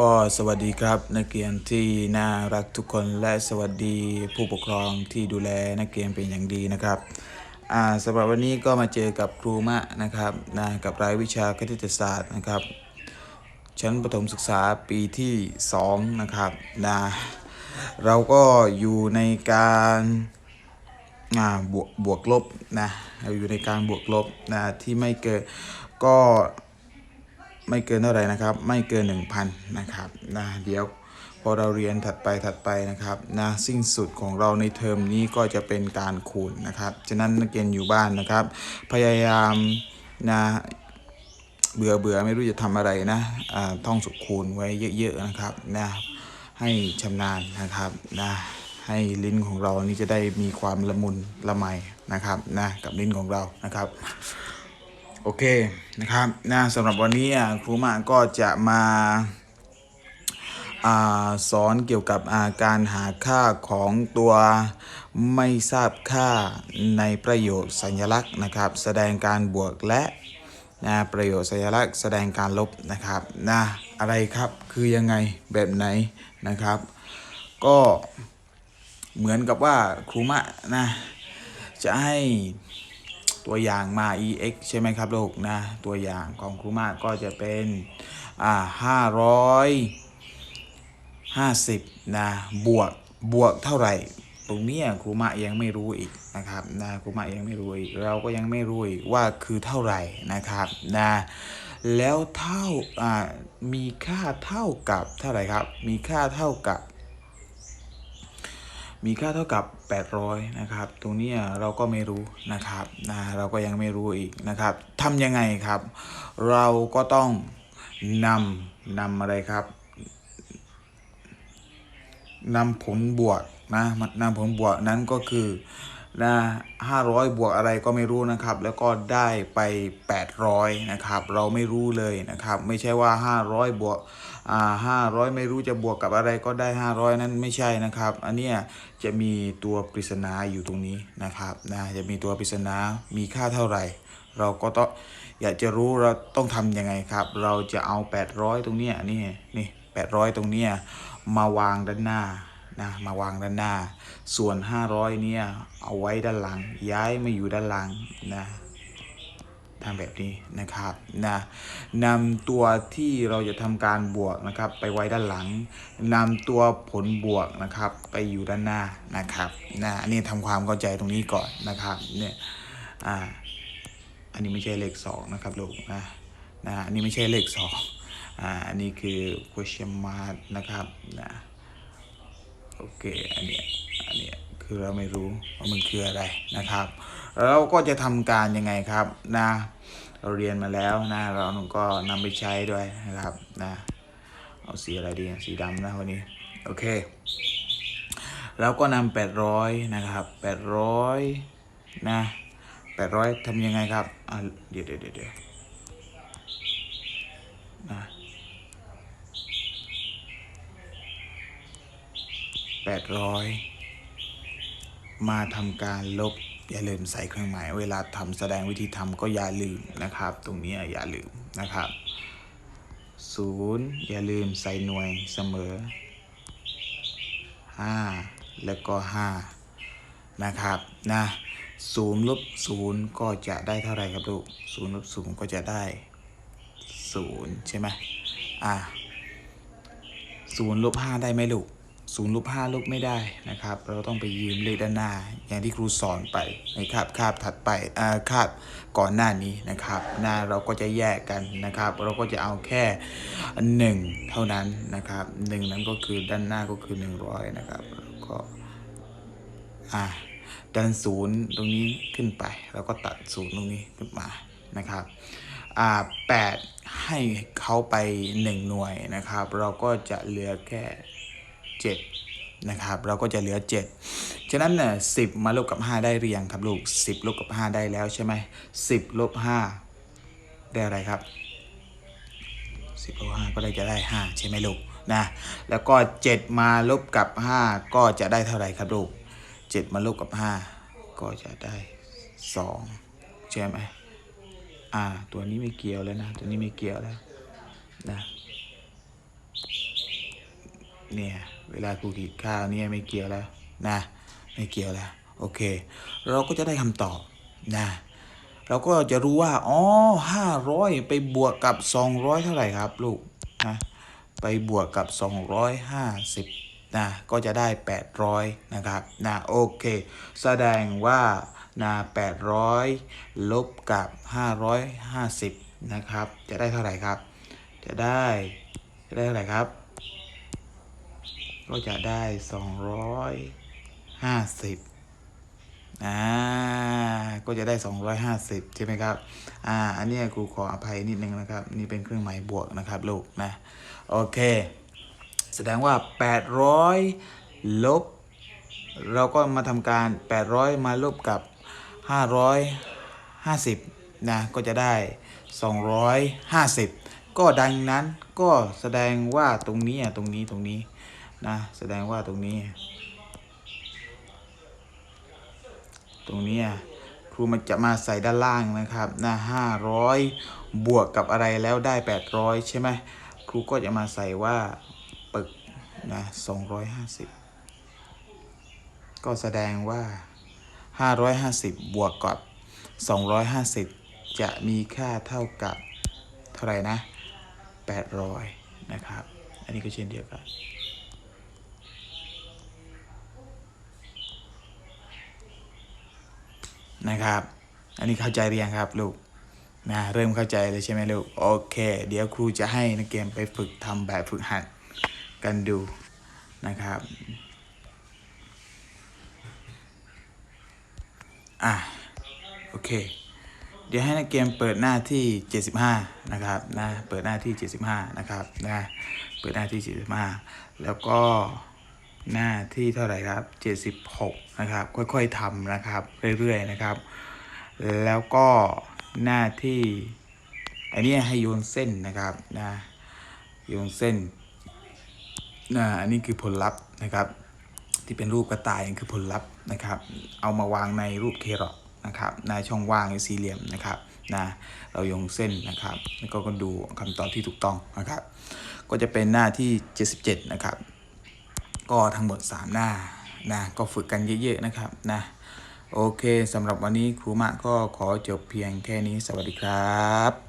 ก็สวัสดีครับนักเรียนที่น่ารักทุกคนและสวัสดีผู้ปกครองที่ดูแลนักเรียนเป็นอย่างดีนะครับอ่าสำหรับวันนี้ก็มาเจอกับครูมะนะครับนะกับรายวิชาคณิตศาสตร์นะครับ ชั้นประถมศึกษาปีที่2นะครับนะเราก็อยู่ในการอ่าบวกบวกลบนะเราอยู่ในการบวกลบนะที่ไม่เกินก็ ไม่เกินเท่าไหร่นะครับ ไม่เกิน 1,000 นะครับนะเดี๋ยวพอเราเรียนถัดไปถัดไปนะครับนะสิ้นสุดของเราในเทอมนี้ก็จะเป็นการคูณนะครับฉะนั้นนักเรียนอยู่บ้านนะครับ พยายามนะเบื่อเบื่อไม่รู้จะทำอะไรนะท่องสุขคูณไว้เยอะๆนะครับนะให้ชำนาญนะครับนะให้ลิ้นของเรานี่จะได้มีความละมุนละไมนะครับนะกับลิ้นของเรานะครับ โอเคนะครับนะสำหรับวันนี้ครูมาก็จะมาอสอนเกี่ยวกับาการหาค่าของตัวไม่ทราบค่าในประโยคสัญลักษณ์นะครับ แสดงการบวกและนะประโยคสัญลักษณ์แสดงการลบนะครับนะอะไรครับคือยังไงแบบไหนนะครับ ก็เหมือนกับว่าครูมะนะจะให้ ตัวอย่างมา ex ใช่ไหมครับลูกนะตัวอย่างของครูมาก็จะเป็นอ่าห้าร้อยห้าสิบนะบวกบวกเท่าไหร่ ตรงนี้ครูมายังไม่รู้อีกนะครับนะครูมายังไม่รู้อีกเราก็ยังไม่รู้อีกว่าคือเท่าไหร่นะครับนะแล้วเท่าอ่ามีค่าเท่ากับเท่าไหร่ครับ มีค่าเท่ากับ มีค่าเท่ากับ 800 นะครับ ตรงนี้เราก็ไม่รู้นะครับนะเราก็ยังไม่รู้อีกนะครับทำยังไงครับ เราก็ต้องนำนำอะไรครับนำผลบวกนะนำผลบวกนั้นก็คือ นะ500 บวกอะไรก็ไม่รู้นะครับ แล้วก็ได้ไป 800 นะครับ เราไม่รู้เลยนะครับ ไม่ใช่ว่า 500 บวกอ่า500 ไม่รู้จะบวกกับอะไรก็ได้ 500 นั้นไม่ใช่นะครับ อันเนี้ยจะมีตัวปริศนาอยู่ตรงนี้นะครับนะจะมีตัวปริศนามีค่าเท่าไหร่ เราก็ต้องอยากจะรู้เราต้องทำยังไงครับ เราจะเอา 800 ตรงเนี้ยนี่นี่800 ตรงเนี้ยมาวางด้านหน้า นะมาวางด้านหน้า ส่วน 500 เนี่ย เอาไว้ด้านหลัง ย้ายมาอยู่ด้านหลังนะทำแบบนี้นะครับนะนำตัวที่เราจะทำการบวกนะครับ ไปไว้ด้านหลังนำตัวผลบวกนะครับ ไปอยู่ด้านหน้านะครับนะอันนี้ทำความเข้าใจตรงนี้ก่อนนะครับเนี่ยอ่าอันนี้ไม่ใช่เลขสองนะครับลูกนะนะอันนี้ไม่ใช่เลขสองอ่าอันนี้คือ question mark นะครับนะ โอเค อันเนี้ยอันเนี้ยคือเราไม่รู้ว่ามันคืออะไรนะครับ เราก็จะทำการยังไงครับนะเราเรียนมาแล้วนะ เราก็นำไปใช้ด้วยนะครับนะเอาสีอะไรดีสีดำนะวันนี้โอเคเราก็นำแปดร้อยนะครับแปดร้อยนะแปดร้อยทำยังไงครับอะเดี๋ยวเดี๋ยวเดี๋ยวเดี๋ยวนะ แปดร้อยมาทำการลบอย่าลืมใส่เครื่องหมาย เวลาทำแสดงวิธีทำก็อย่าลืมนะครับ ตรงนี้อย่าลืมนะครับศูนย์อย่าลืมใส่หน่วยเสมอห้าแล้วก็ห้านะครับนะศูนย์ลบศูนย์ก็จะได้เท่าไหร่ครับลูกศูนย์ลบศูนย์ก็จะได้ศูนย์ใช่ไหมอ่าศูนย์ลบห้าได้ไหมลูก ศูนย์ลบห้าลบไม่ได้นะครับ เราต้องไปยืมเลขด้านหน้า อย่างที่ครูสอนไปในคาบคาบถัดไปอ่าคาบก่อนหน้านี้นะครับ หน้าเราก็จะแยกกันนะครับ เราก็จะเอาแค่หนึ่งเท่านั้นนะครับหนึ่งนั้นก็คือด้านหน้าก็คือหนึ่งร้อยนะครับแล้วก็อ่าดันศูนย์ตรงนี้ขึ้นไป แล้วก็ตัดศูนย์ตรงนี้ขึ้นมานะครับอ่าแปดให้เขาไปหนึ่งหน่วยนะครับ เราก็จะเหลือแค่ 7นะครับเราก็จะเหลือ 7 ฉะนั้นเนี่ยสิมาลบกับ 5 ได้หรือยังครับลูก 10ลบกับ 5 ได้แล้วใช่ไหม10ลบ5ได้อะไรครับ10ลบ5ก็ได้จะได้ 5 ใช่ไหมลูกนะแล้วก็ 7 มาลบกับ 5 ก็จะได้เท่าไหร่ครับลูก 7 มาลบกับ 5 ก็จะได้ 2 ใช่ไหมอ่าตัวนี้ไม่เกี่ยวแล้วนะ ตัวนี้ไม่เกี่ยวแล้วนะเนี่ย เวลาครูขีดข้าเนี่ยไม่เกี่ยวแล้วนะ ไม่เกี่ยวแล้วโอเค เราก็จะได้คำตอบนะเราก็จะรู้ว่าอ๋อห้าร้อยไปบวกกับสองร้อยเท่าไหร่ครับลูกนะไปบวกกับสองร้อยห้าสิบนะก็จะได้แปดร้อยนะครับนะโอเค แสดงว่านะแปดร้อยลบกับห้าร้อยห้าสิบนะครับ จะได้เท่าไหร่ครับ จะได้ จะได้เท่าไหร่ครับ ก็จะได้สองร้อยห้าสิบอ่าก็จะได้ 250 ใช่ไหมครับ อ่า อันนี้ครูขออภัยนิดนึงนะครับ นี่เป็นเครื่องหมายบวกนะครับลูกนะ โอเค แสดงว่า 800 ลบ เราก็มาทำการ 800 มาลบกับ 550 นะ ก็จะได้ 250 ก็ดังนั้นก็แสดงว่าตรงนี้อะตรงนี้ตรงนี้ นะ แสดงว่าตรงนี้ ตรงนี้ครูมันจะมาใส่ด้านล่างนะครับหน้าห้าร้อยบวกกับอะไรแล้วได้แปดร้อยใช่ไหมครูก็จะมาใส่ว่าปึกนะสองร้อยห้าสิบก็แสดงว่าห้าร้อยห้าสิบบวกกับสองร้อยห้าสิบจะมีค่าเท่ากับเท่าไหร่นะแปดร้อยนะครับ อันนี้ก็เช่นเดียวกัน นะครับ อันนี้เข้าใจหรือยังครับลูกนะเริ่มเข้าใจเลยใช่ไหมลูกโอเค เดี๋ยวครูจะให้นักเรียนไปฝึกทำแบบฝึกหัดกันดูนะครับอะโอเค เดี๋ยวให้นักเรียนเปิดหน้าที่ 75 นะครับนะเปิดหน้าที่ 75 นะครับนะเปิดหน้าที่ 75 แล้วก็ หน้าที่เท่าไหร่ครับ 76 นะครับ ค่อยๆทำนะครับ เรื่อยๆนะครับ แล้วก็หน้าที่ อันนี้ให้โยนเส้นนะครับนะโยนเส้นนะอันนี้คือผลลัพธ์นะครับ ที่เป็นรูปกระต่ายนี่คือผลลัพธ์นะครับ เอามาวางในรูปเครอทนะครับในช่องว่างสี่เหลี่ยมนะครับนะเราโยงเส้นนะครับแล้วก็ดูคำตอบที่ถูกต้องนะครับ ก็จะเป็นหน้าที่ 77 นะครับ ก็ทั้งหมด 3 หน้านะก็ฝึกกันเยอะๆนะครับนะโอเคสำหรับวันนี้ครูมะก็ขอจบเพียงแค่นี้สวัสดีครับ